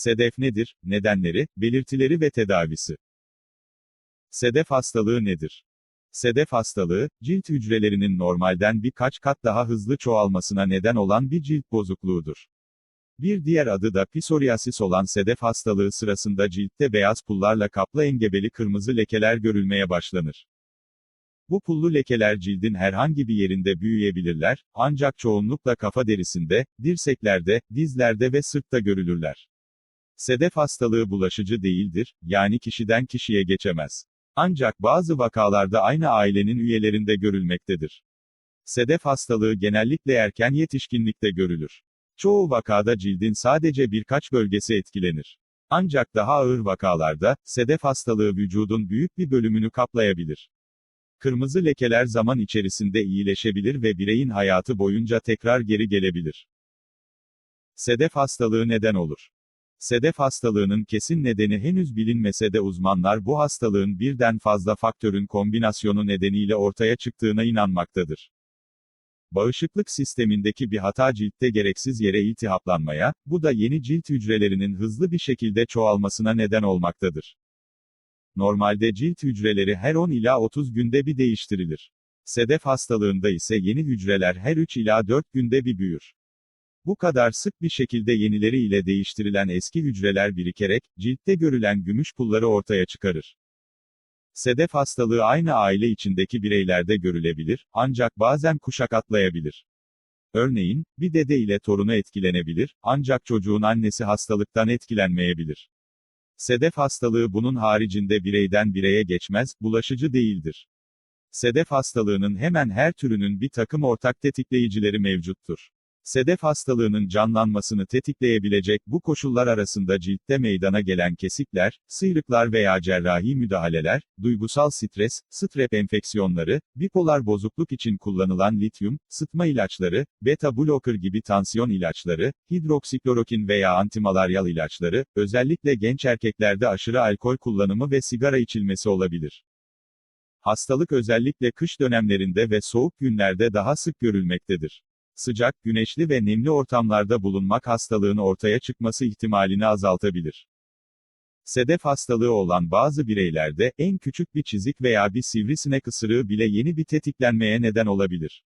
Sedef nedir? Nedenleri, belirtileri ve tedavisi. Sedef hastalığı nedir? Sedef hastalığı, cilt hücrelerinin normalden birkaç kat daha hızlı çoğalmasına neden olan bir cilt bozukluğudur. Bir diğer adı da psoriasis olan sedef hastalığı sırasında ciltte beyaz pullarla kaplı engebeli kırmızı lekeler görülmeye başlanır. Bu pullu lekeler cildin herhangi bir yerinde büyüyebilirler, ancak çoğunlukla kafa derisinde, dirseklerde, dizlerde ve sırtta görülürler. Sedef hastalığı bulaşıcı değildir, yani kişiden kişiye geçemez. Ancak bazı vakalarda aynı ailenin üyelerinde görülmektedir. Sedef hastalığı genellikle erken yetişkinlikte görülür. Çoğu vakada cildin sadece birkaç bölgesi etkilenir. Ancak daha ağır vakalarda, sedef hastalığı vücudun büyük bir bölümünü kaplayabilir. Kırmızı lekeler zaman içerisinde iyileşebilir ve bireyin hayatı boyunca tekrar geri gelebilir. Sedef hastalığı neden olur? Sedef hastalığının kesin nedeni henüz bilinmese de uzmanlar bu hastalığın birden fazla faktörün kombinasyonu nedeniyle ortaya çıktığına inanmaktadır. Bağışıklık sistemindeki bir hata ciltte gereksiz yere iltihaplanmaya, bu da yeni cilt hücrelerinin hızlı bir şekilde çoğalmasına neden olmaktadır. Normalde cilt hücreleri her 10 ila 30 günde bir değiştirilir. Sedef hastalığında ise yeni hücreler her 3 ila 4 günde bir büyür. Bu kadar sık bir şekilde yenileri ile değiştirilen eski hücreler birikerek, ciltte görülen gümüş pulları ortaya çıkarır. Sedef hastalığı aynı aile içindeki bireylerde görülebilir, ancak bazen kuşak atlayabilir. Örneğin, bir dede ile torunu etkilenebilir, ancak çocuğun annesi hastalıktan etkilenmeyebilir. Sedef hastalığı bunun haricinde bireyden bireye geçmez, bulaşıcı değildir. Sedef hastalığının hemen her türünün bir takım ortak tetikleyicileri mevcuttur. Sedef hastalığının canlanmasını tetikleyebilecek bu koşullar arasında ciltte meydana gelen kesikler, sıyrıklar veya cerrahi müdahaleler, duygusal stres, strep enfeksiyonları, bipolar bozukluk için kullanılan lityum, sıtma ilaçları, beta blocker gibi tansiyon ilaçları, hidroksiklorokin veya antimalaryal ilaçları, özellikle genç erkeklerde aşırı alkol kullanımı ve sigara içilmesi olabilir. Hastalık özellikle kış dönemlerinde ve soğuk günlerde daha sık görülmektedir sıcak, güneşli ve nemli ortamlarda bulunmak hastalığın ortaya çıkması ihtimalini azaltabilir. Sedef hastalığı olan bazı bireylerde, en küçük bir çizik veya bir sivrisinek ısırığı bile yeni bir tetiklenmeye neden olabilir.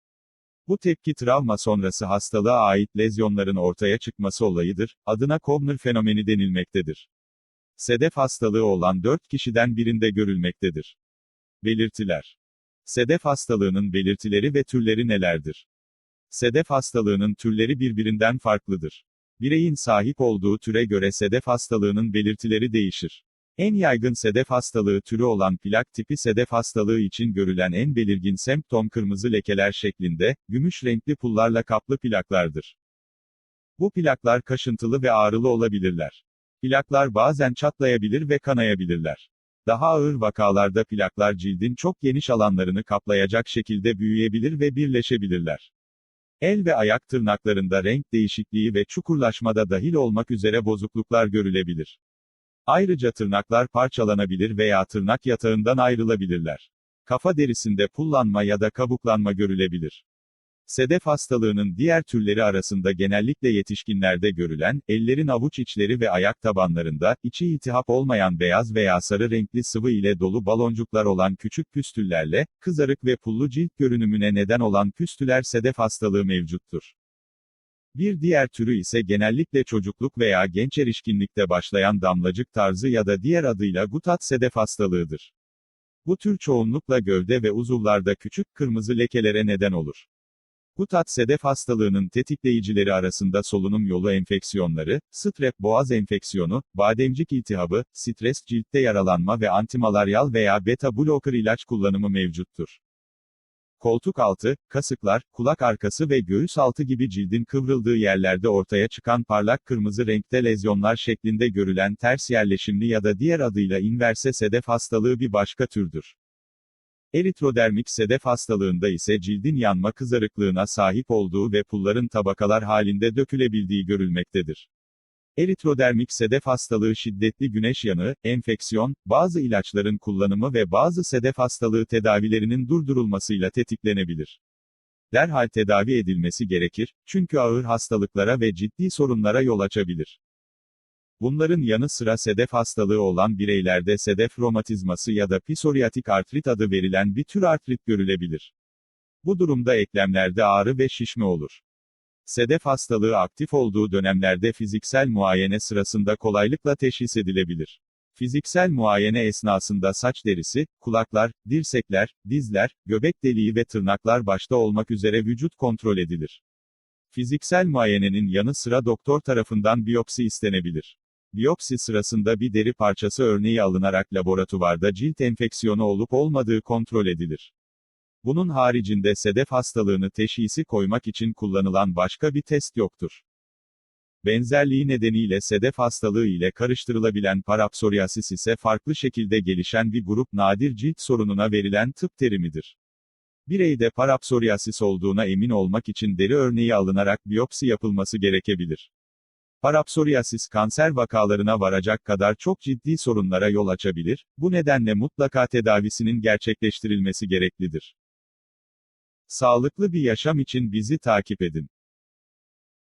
Bu tepki travma sonrası hastalığa ait lezyonların ortaya çıkması olayıdır, adına Kovner fenomeni denilmektedir. Sedef hastalığı olan 4 kişiden birinde görülmektedir. Belirtiler Sedef hastalığının belirtileri ve türleri nelerdir? Sedef hastalığının türleri birbirinden farklıdır. Bireyin sahip olduğu türe göre sedef hastalığının belirtileri değişir. En yaygın sedef hastalığı türü olan plak tipi sedef hastalığı için görülen en belirgin semptom kırmızı lekeler şeklinde, gümüş renkli pullarla kaplı plaklardır. Bu plaklar kaşıntılı ve ağrılı olabilirler. Plaklar bazen çatlayabilir ve kanayabilirler. Daha ağır vakalarda plaklar cildin çok geniş alanlarını kaplayacak şekilde büyüyebilir ve birleşebilirler. El ve ayak tırnaklarında renk değişikliği ve çukurlaşmada dahil olmak üzere bozukluklar görülebilir. Ayrıca tırnaklar parçalanabilir veya tırnak yatağından ayrılabilirler. Kafa derisinde pullanma ya da kabuklanma görülebilir. Sedef hastalığının diğer türleri arasında genellikle yetişkinlerde görülen, ellerin avuç içleri ve ayak tabanlarında, içi iltihap olmayan beyaz veya sarı renkli sıvı ile dolu baloncuklar olan küçük püstüllerle, kızarık ve pullu cilt görünümüne neden olan püstüler sedef hastalığı mevcuttur. Bir diğer türü ise genellikle çocukluk veya genç erişkinlikte başlayan damlacık tarzı ya da diğer adıyla gutat sedef hastalığıdır. Bu tür çoğunlukla gövde ve uzuvlarda küçük kırmızı lekelere neden olur. Gutat sedef hastalığının tetikleyicileri arasında solunum yolu enfeksiyonları, strep boğaz enfeksiyonu, bademcik iltihabı, stres ciltte yaralanma ve antimalaryal veya beta blocker ilaç kullanımı mevcuttur. Koltuk altı, kasıklar, kulak arkası ve göğüs altı gibi cildin kıvrıldığı yerlerde ortaya çıkan parlak kırmızı renkte lezyonlar şeklinde görülen ters yerleşimli ya da diğer adıyla inverse sedef hastalığı bir başka türdür. Eritrodermik sedef hastalığında ise cildin yanma kızarıklığına sahip olduğu ve pulların tabakalar halinde dökülebildiği görülmektedir. Eritrodermik sedef hastalığı şiddetli güneş yanığı, enfeksiyon, bazı ilaçların kullanımı ve bazı sedef hastalığı tedavilerinin durdurulmasıyla tetiklenebilir. Derhal tedavi edilmesi gerekir, çünkü ağır hastalıklara ve ciddi sorunlara yol açabilir. Bunların yanı sıra sedef hastalığı olan bireylerde sedef romatizması ya da psoriatik artrit adı verilen bir tür artrit görülebilir. Bu durumda eklemlerde ağrı ve şişme olur. Sedef hastalığı aktif olduğu dönemlerde fiziksel muayene sırasında kolaylıkla teşhis edilebilir. Fiziksel muayene esnasında saç derisi, kulaklar, dirsekler, dizler, göbek deliği ve tırnaklar başta olmak üzere vücut kontrol edilir. Fiziksel muayenenin yanı sıra doktor tarafından biyopsi istenebilir. Biyopsi sırasında bir deri parçası örneği alınarak laboratuvarda cilt enfeksiyonu olup olmadığı kontrol edilir. Bunun haricinde sedef hastalığını teşhisi koymak için kullanılan başka bir test yoktur. Benzerliği nedeniyle sedef hastalığı ile karıştırılabilen parapsoriasis ise farklı şekilde gelişen bir grup nadir cilt sorununa verilen tıp terimidir. Bireyde parapsoriasis olduğuna emin olmak için deri örneği alınarak biyopsi yapılması gerekebilir. Parapsoriasis kanser vakalarına varacak kadar çok ciddi sorunlara yol açabilir, bu nedenle mutlaka tedavisinin gerçekleştirilmesi gereklidir. Sağlıklı bir yaşam için bizi takip edin.